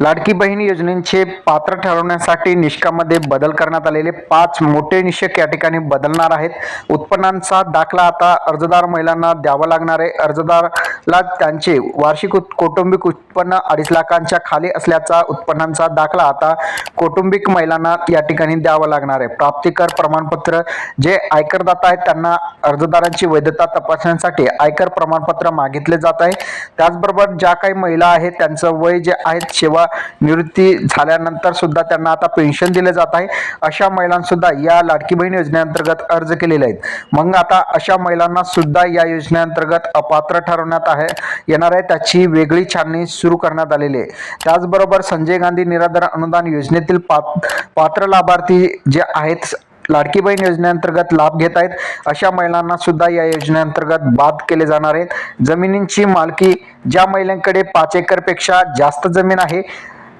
लाडकी बहीण योजनेचे पात्र ठरवण्यासाठी निष्कामध्ये बदल करण्यात आलेले पाच मोठे निषेक या ठिकाणी बदलणार आहेत. उत्पन्नांचा दाखला आता अर्जदार महिलांना द्यावा लागणार आहे. अर्जदारला त्यांचे वार्षिक कौटुंबिक उत्पन्न अडीच लाखांच्या खाली असल्याचा उत्पन्नांचा दाखला आता कौटुंबिक महिलांना या ठिकाणी द्यावा लागणार आहे. प्राप्तिकर प्रमाणपत्र जे आयकरदाता आहेत त्यांना अर्जदारांची वैधता तपासण्यासाठी आयकर प्रमाणपत्र मागितले जात आहे. त्याचबरोबर ज्या काही महिला आहेत त्यांचं वय जे आहेत सेवा निवृत्ती झाल्यानंतर सुद्धा त्यांना आता पेन्शन दिले जात आहे. अशा महिलांसुद्धा या लाडकी बहीण योजनेअंतर्गत अर्ज केलेले आहेत. मग आता अशा महिलांना सुद्धा या योजनेअंतर्गत अपात्र ठरवण्यात आहे. येणार आहे. त्याची वेगळी छाननी सुरू करण्यात आलेली आहे. त्याचबरोबर संजय गांधी निराधार अनुदान योजनेतील पात पात्र लाभार्थी जे आहेत लाडकी बहीण योजनेअंतर्गत लाभ घेत आहेत. अशा महिलांना सुद्धा या योजनेअंतर्गत बाद केले जाणार आहेत. जमिनींची मालकी ज्या महिलांकडे पाच एकरपेक्षा जास्त जमीन आहे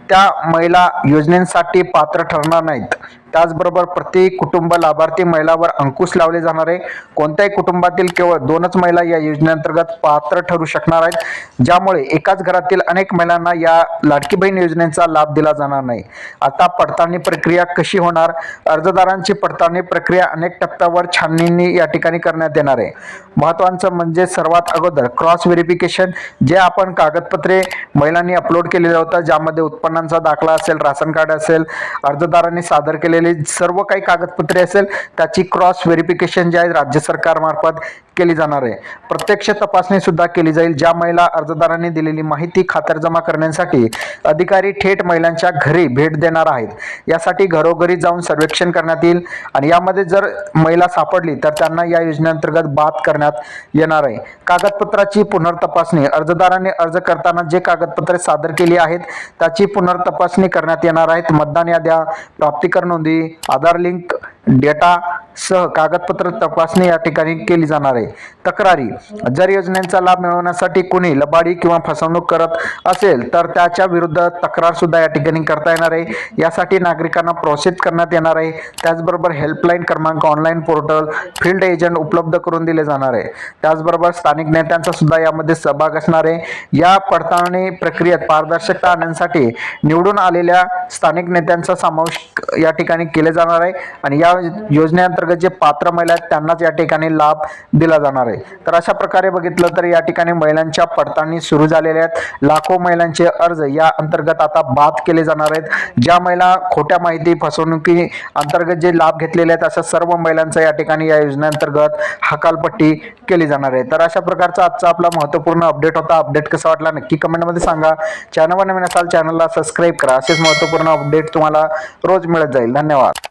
त्या महिला योजनेसाठी पात्र ठरणार नाहीत. त्याचबरोबर प्रति कुटुंब लाभार्थी महिलावर अंकुश लावले जाणार आहे. कोणत्याही कुटुंबातील केवळ दोनच महिला या योजनेअंतर्गत पात्र ठरू शकणार आहेत. ज्यामुळे एकाच घरातील अनेक महिलांना या लाडकी बहीण योजनेचा लाभ दिला जाणार नाही. आता पडताळणी प्रक्रिया कशी होणार? अर्जदारांची पडताळणी प्रक्रिया अनेक टप्प्यावर छाननी या ठिकाणी करण्यात येणार आहे. महत्वाचं म्हणजे सर्वात अगोदर क्रॉस व्हेरिफिकेशन जे आपण कागदपत्रे महिलांनी अपलोड केलेलं होतं ज्यामध्ये उत्पन्नांचा दाखला असेल राशन कार्ड असेल अर्जदारांनी सादर केले केलेले सर्व काही कागदपत्रे असेल त्याची क्रॉस व्हेरिफिकेशन जे आहे राज्य सरकारमार्फत केली जाणार आहे. प्रत्यक्ष तपासणी सुद्धा केली जाईल ज्या महिला अर्जदारांनी दिलेली माहिती खातरजमा करण्यासाठी अधिकारी थेट महिलांच्या घरी भेट देणार आहेत. यासाठी घरोघरी जाऊन सर्वेक्षण करण्यात येईल आणि यामध्ये जर महिला सापडली तर त्यांना या योजनेअंतर्गत बाद करण्यात येणार आहे. कागदपत्राची पुनर्तपासणी अर्जदाराने अर्ज करताना जे कागदपत्रे सादर केली आहेत त्याची पुनर्तपासणी करण्यात येणार आहेत. मतदान याद्या प्राप्तिकर नोंदी आधार लिंक डेटा सह कागदपत्र तपासणी या ठिकाणी केली जाणार आहे. तक्रारी जर योजनेचा लाभ मिळवण्यासाठी कुणी लबाडी किंवा फसवणूक करत असेल तर त्याच्या विरुद्ध तक्रार सुद्धा या ठिकाणी करता येणार आहे. यासाठी नागरिकांना प्रोत्साहित करण्यात येणार आहे. त्याचबरोबर हेल्पलाईन क्रमांक ऑनलाईन पोर्टल फील्ड एजंट उपलब्ध करून दिले जाणार आहे. त्याचबरोबर स्थानिक नेत्यांचा सुद्धा यामध्ये सहभाग असणार आहे. या पडताळणी प्रक्रियेत पारदर्शकता आणण्यासाठी निवडून आलेल्या स्थानिक नेत्यांचा समावेश या ठिकाणी केले जाणार आहे. आणि या योजनेअंतर्गत जे पात्र महिला आहेत त्यांनाच या ठिकाणी लाभ दिला जाणार आहे. तर अशा प्रकारे बघितलं तर या ठिकाणी महिलांच्या पडताळणी सुरू झालेल्या आहेत. लाखो महिलांचे अर्ज या अंतर्गत आता बाद केले जाणार आहेत. ज्या महिला खोट्या माहिती फसवणुकी अंतर्गत जे लाभ घेतलेले आहेत अशा सर्व महिलांचा या ठिकाणी या योजनेअंतर्गत हकालपट्टी केली जाणार आहे. तर अशा प्रकारचा आजचा आपला महत्त्वपूर्ण अपडेट होता. अपडेट कसा वाटला नक्की कमेंटमध्ये सांगा. चॅनलवर नवीन असाल चॅनलला सबस्क्राईब करा. असेच महत्त्वपूर्ण अपडेट तुम्हाला रोज मिळत जाईल. धन्यवाद.